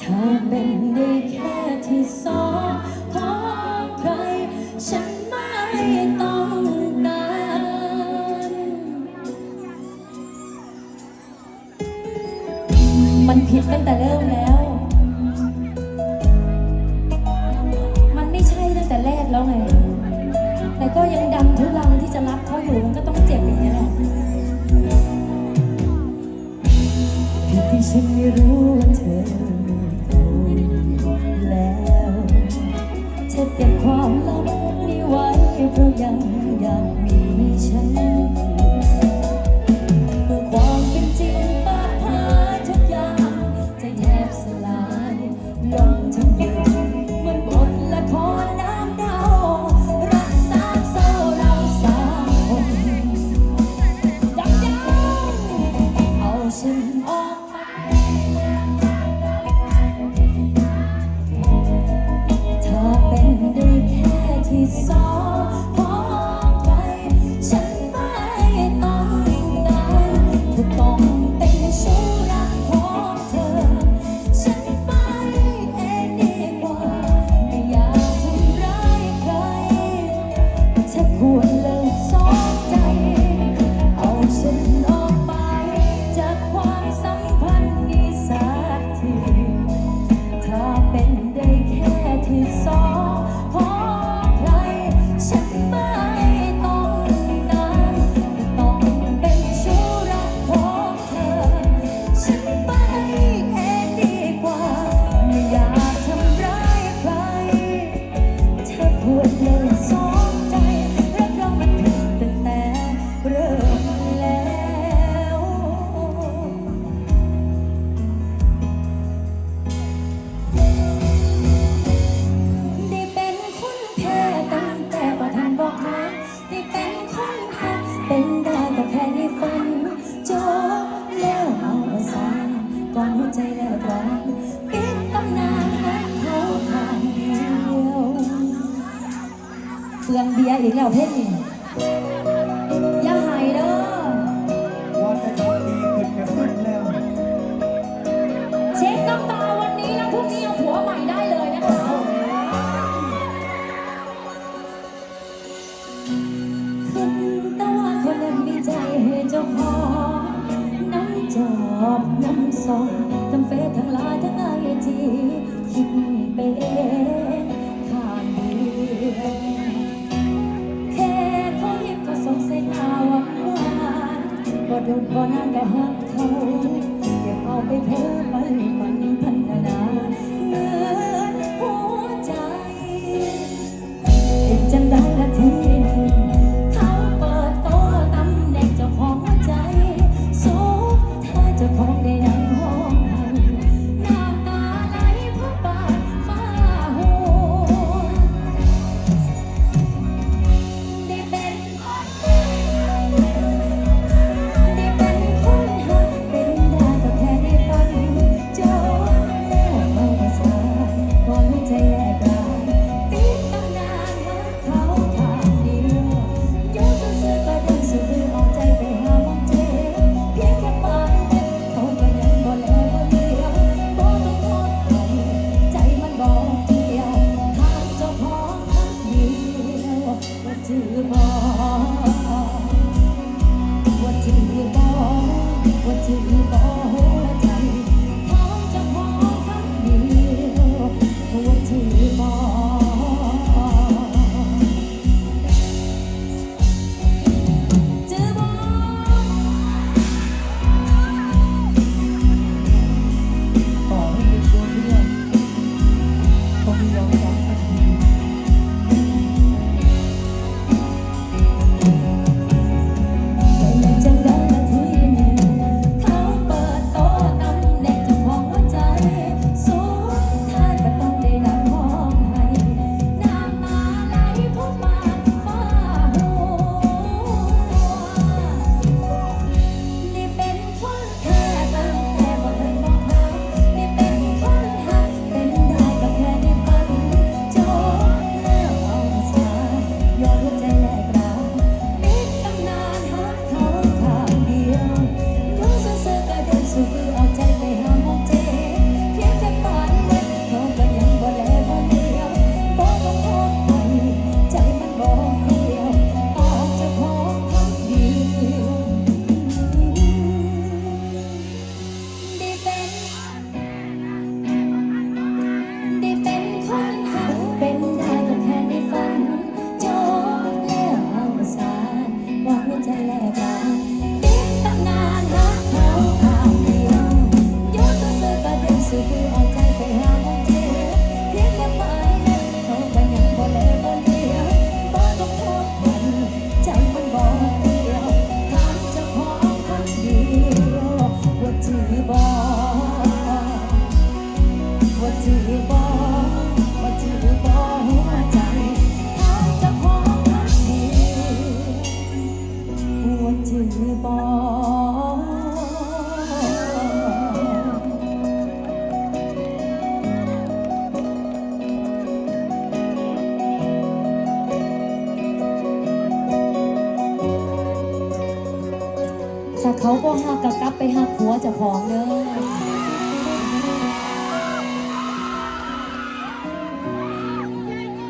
เธอเป็นได้แค่ที่สอง ยังอยากมีฉัน อีกแล้าเพ่งนี้อย่าหายเด้อว่าจะทดีขึ้นก็สุดแล้ว เช็คน้ำตาวันนี้แล้วพรุ่งนี้เอาผัวใหม่ได้เลย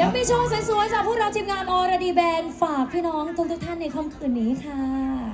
ยังมีโชว์สวยๆจากพวกเราทีมงานออรดีแบนด์ฝากพี่น้องทุกๆท่านในค่ำคืนนี้ค่ะ